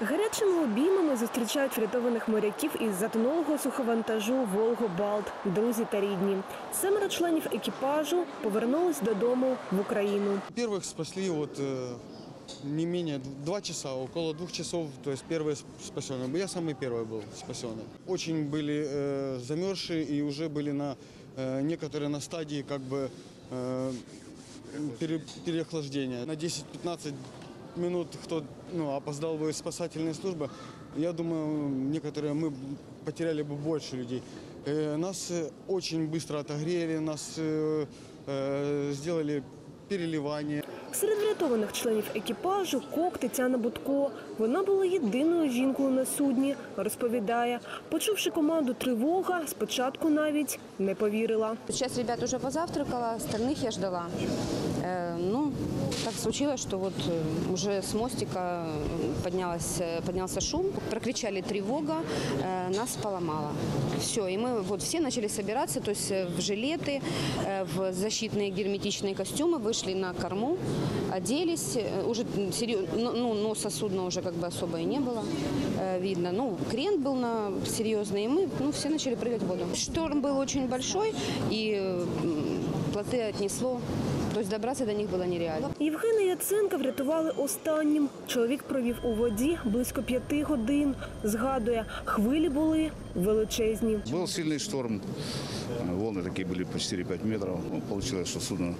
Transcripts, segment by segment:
Гарячими обіймами зустрічають врятованих моряків із затонулого суховантажу Волго-Балт, друзі та рідні. Семеро членів екіпажу повернулись додому в Україну. Первых спасли вот э, не менее д- два часа, около двух часов, то есть первые сп- спасенные. Я самый первый был спасенный. Очень были э, замерзшие и уже были на э, некоторые на стадии как бы э, пере- переохлаждения. На 10-15 минут кто ну, опоздал бы из спасательной службы, я думаю, некоторые мы потеряли бы больше людей. Э, Нас э, очень быстро отогрели, нас э, э, сделали переливание. Серед врятованих членів екіпажу кок Тетяна Будко. Вона була єдиною жінкою на судні. Розповідає, почувши команду тривога, спочатку навіть не повірила. Сейчас ребят уже позавтракала, остальных я ждала. Э, ну, так случилось, что вот э, уже с мостика э, поднялась, э, поднялся шум, прокричали тревога, э, нас поломало. Все, и мы вот все начали собираться, то есть э, в жилеты, э, в защитные герметичные костюмы, вышли на корму, оделись, э, уже серьез- ну, ну, носа судна уже как бы особо и не было э, видно. Ну, крен был на серьезный, и мы ну, все начали прыгать в воду. Шторм был очень большой, и э, м, плоты отнесло, то есть добраться до них было нереально. Євгена Яценка врятували останнім. Чоловік провів у воді близько п'яти годин. Згадує, хвилі були величезні. Был сильный шторм, волны такие были по 4-5 метров. Ну, получилось, что судно в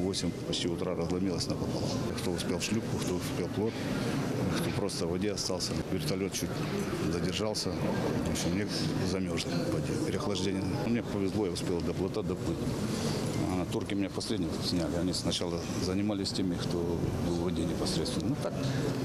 8 почти утра разломилось напополам. Кто успел в шлюпку, кто успел плот, кто просто в воде остался. Вертолет чуть задержался. В общем, мне замерз в воде. Переохлаждение. Мне повезло, я успел до плота доплыть. Турки меня последних сняли. Они сначала занимались теми, кто был в воде непосредственно. Ну так,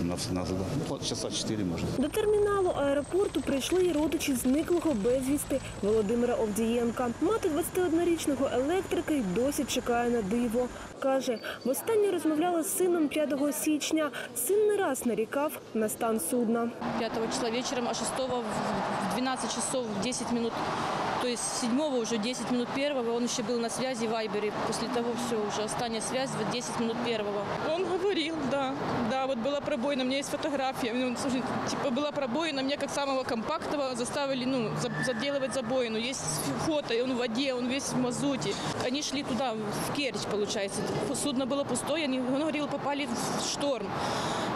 нас, нас ну, часа 4 может. До терміналу аеропорту прийшли й родичі зниклого безвісти Володимира Овдієнка. Мати 21-річного електрика й досі чекає на диво. Каже, востаннє розмовляла з сином 5 січня. Син не раз нарікав на стан судна. 5 числа вечером, а 6 в 12 часов 10 минут, то есть 7 уже 10 минут первого, он еще был на связи в Вайбере. После того все, уже остання связь в 10 минут первого. Он говорил, да, да, вот была пробоина, у меня есть фотография, ну, слушай, типа была пробоина, меня как самого компактного заставили, ну, за- заделывать забоину, есть фото, и он в воде, он весь в мазуте. Они шли туда, в Керчь, получается, судно было пустое, они, он говорил, попали в шторм.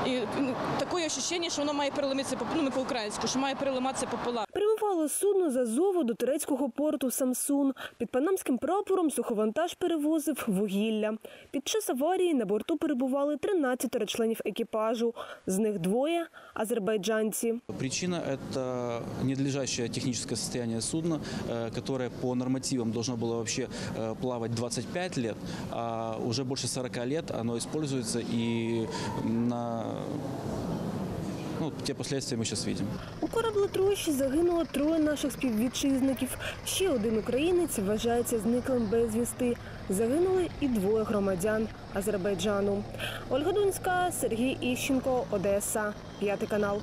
І ну, таке ощущение, що воно має переламатися, поп- ну, ми по-українськи, що має переламатися пополам. Прямувало судно з Азову до турецького порту Самсун. Під панамським прапором суховантаж перевозив вугілля. Під час аварії на борту перебували 13 членів екіпажу. З них двоє азербайджанці. Причина – это ненадлежащее техническое состояние судна, э, которое по нормативам должно было вообще э, плавать 25 лет, а уже больше 40 лет оно используется и на ну, ті последствия ми зараз бачимо. У кораблетрощі загинуло троє наших співвітчизників. Ще один українець вважається зниклим безвісти. Загинули і двоє громадян Азербайджану. Ольга Дунська, Сергій Іщенко, Одеса, п'ятий канал.